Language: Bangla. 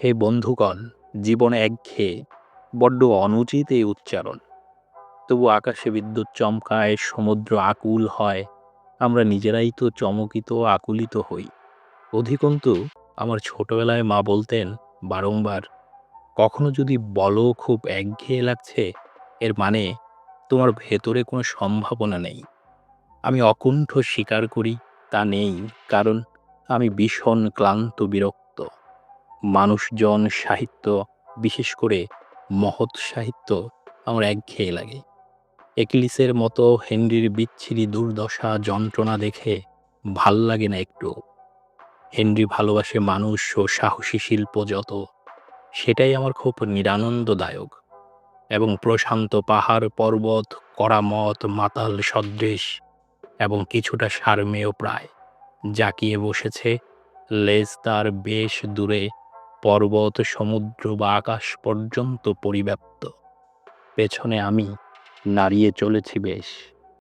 হে বন্ধুগণ, জীবন একঘেয়ে, বড্ড অনুচিত এই উচ্চারণ। তবু আকাশে বিদ্যুৎ চমকায়, সমুদ্র আকুল হয়, আমরা নিজেরাই তো চমকিত, আকুলিত হই। অধিকন্তু, আমার ছোটবেলায় মা বলতেন বারংবার, কখনো যদি বলো খুব একঘেয়ে লাগছে, এর মানে তোমার ভেতরে কোনো সম্ভাবনা নেই। আমি অকুণ্ঠ স্বীকার করি, তা নেই, কারণ আমি ভীষণ ক্লান্ত, বিরক্ত মানুষজন সাহিত্য, বিশেষ করে মহৎ সাহিত্য, আমার একঘেয়ে লাগে। একলিসের মতো হেনরির বিচ্ছিরি দুর্দশা, যন্ত্রণা দেখে ভালো লাগে না একটু। হেনরি ভালোবাসে মানুষ ও সাহসী শিল্প যত, সেটাই আমার খুব নিরানন্দদায়ক। এবং প্রশান্ত পাহাড়, পর্বত করামত মাতাল সদৃশ, এবং কিছুটা সারমেয় প্রায়। জাকিয়ে বসেছে, লেজ তার বেশ দূরে পর্বত সমুদ্র বা আকাশ পর্যন্ত পরিব্যাপ্ত। পেছনে আমি নাড়িয়ে চলেছি বেশ।